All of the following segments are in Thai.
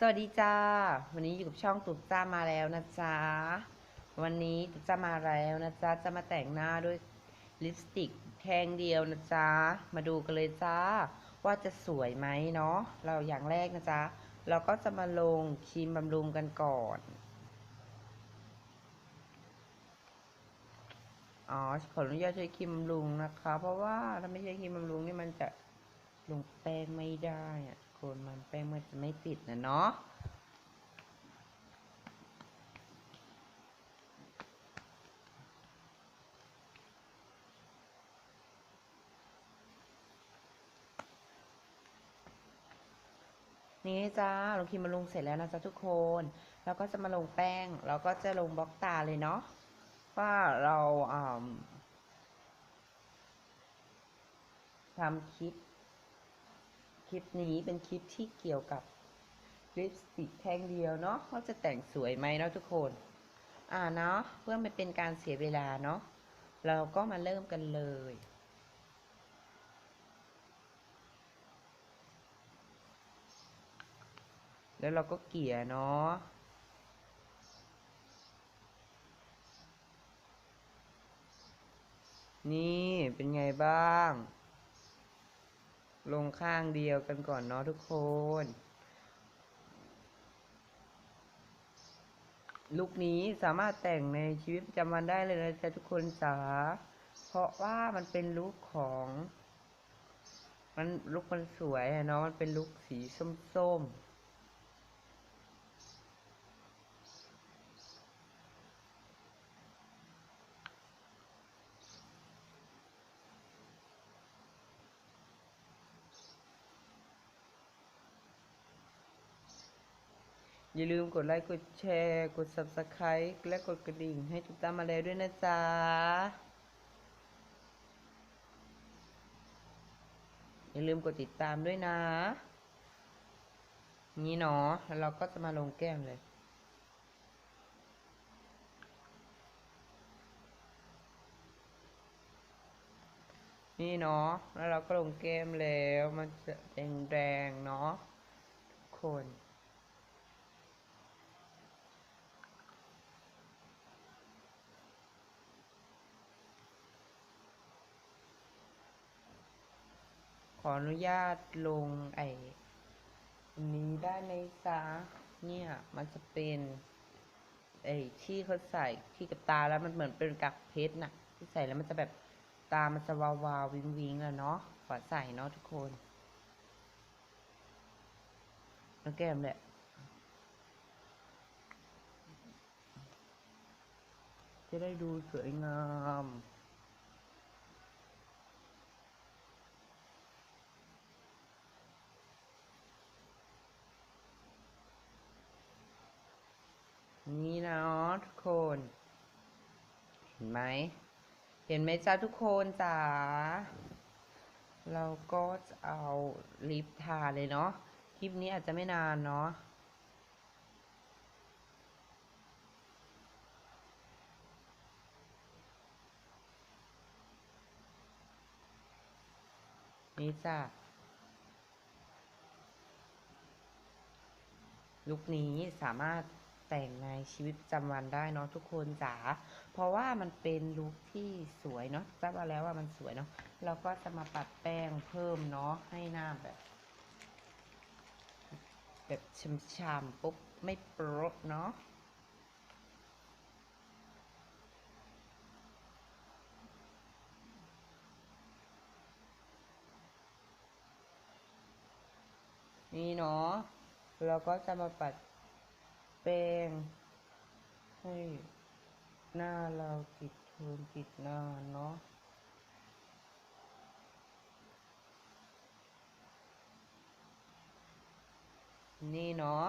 สวัสดีจ้า วันนี้อยู่กับช่องตุ๊กจ้ามาแล้วนะจ๊ะ วันนี้ตุ๊กจ้ามาแล้วนะจ๊ะ จะมาแต่งหน้าด้วยลิปสติกแท่งเดียวนะจ๊ะ มาดูกันเลยจ้า ว่าจะสวยไหมเนาะ เราอย่างแรกนะจ๊ะ เราก็จะมาลงครีมบำรุงกันก่อน อ๋อขออนุญาตใช้ครีมบำรุงนะคะ เพราะว่าถ้าไม่ใช้ครีมบำรุงนี่มันจะ ลงแป้งไม่ได้อะคนมันแป้งมันจะไม่ติดนะเนาะนี่จ้าลงครีมบำรุงเสร็จแล้วนะจ๊ะทุกคนแล้วก็จะมาลงแป้งแล้วก็จะลงบล็อกตาเลยเนาะ ว่าเราทำคลิป คลิปนี้เป็นคลิปที่เกี่ยวกับลิปสติกแท่งเดียวเนาะว่าจะแต่งสวยไหมเนาะทุกคน อ่าเนาะเพื่อไม่เป็นการเสียเวลาเนาะเราก็มาเริ่มกันเลย แล้วเราก็เกลี่ยเนาะนี่เป็นไงบ้าง ลงข้างเดียวกันก่อนเนาะทุกคน ลุคนี้สามารถแต่งในชีวิตประจำวันได้เลยนะจ๊ะทุกคนจ๋า เพราะว่ามันเป็นลุคของ มันลุคมันสวยเนาะ มันเป็นลุคสีส้มๆ อย่าลืมกดไลค์กดแชร์ กด subscribe และกดกระดิ่งให้ทุกท่านมาแล้วด้วยนะจ๊ะอย่าลืมกดติดตามด้วยนะ นี่เนาะแล้วเราก็จะมาลงแก้มเลยนี่เนาะ แล้วเราก็ลงแก้มแล้ว มันจะแดงๆเนาะทุกคน ออนุญาตลงไอ้นี้ได้ไหมจ๊ะเนี่ยมันจะเป็นไอ้ที่เขาใส่ที่กับตาแล้วมันเหมือนเป็นกักเพชรน่ะที่ใส่แล้วมันจะแบบตามันจะวาวาววิงวิงอะเนาะขอใส่เนาะทุกคนแล้วแก้มแหละจะได้ดูสวยงาม นี่นะทุกคน เห็นไหม เห็นไหมจ้าทุกคนจ๋า เราก็จะเอาลิปทาเลยเนาะ คลิปนี้อาจจะไม่นานเนาะนี่จ้ะลุคนี้สามารถ แต่งในชีวิตประจำวันได้เนาะทุกคนจ๋า เพราะว่ามันเป็นลุคที่สวยเนาะทราบมาแล้วว่ามันสวยเนาะเราก็จะมาปัดแป้งเพิ่มเนาะให้หน้าแบบ แบบช่ำๆปุ๊บไม่โปรดเนาะนี่เนาะเราก็จะมาปัด แป้งให้หน้าเราติดทนติดหน้าเนาะนี่เนาะ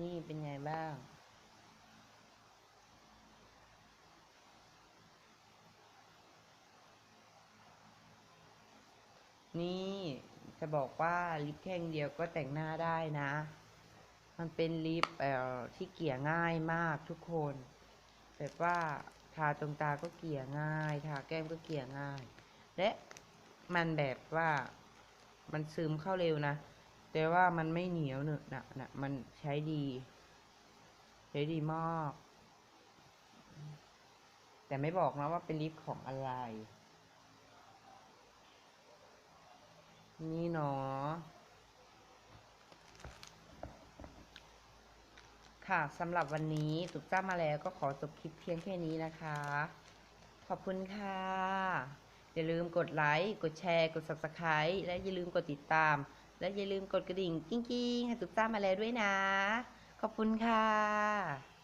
นี่เป็นไงบ้าง นี่จะบอกว่าลิปแท่งเดียวก็แต่งหน้าได้นะ มันเป็นลิปเอ่อที่เกี่ยง่ายมากทุกคนแบบว่าทาตรงตาก็เกี่ยง่าย ทาแก้มก็เกี่ยง่าย และมันแบบว่ามันซึมเข้าเร็วนะ แต่ว่ามันไม่เหนียวเนอะนะนะมันใช้ดี ใช้ดีมาก แต่ไม่บอกนะว่าเป็นลิปของอะไร นี่เนาะ ค่ะสำหรับวันนี้ตุกจ้ามาแล้วก็ขอจบคลิปเพียงแค่นี้นะคะ ขอบคุณค่ะ อย่าลืมกดไลค์กดแชร์ กด subscribe และอย่าลืมกดติดตาม และอย่าลืมกดกระดิ่งกิ้งๆให้ตุกจ้ามาแล้วด้วยนะ ขอบคุณค่ะ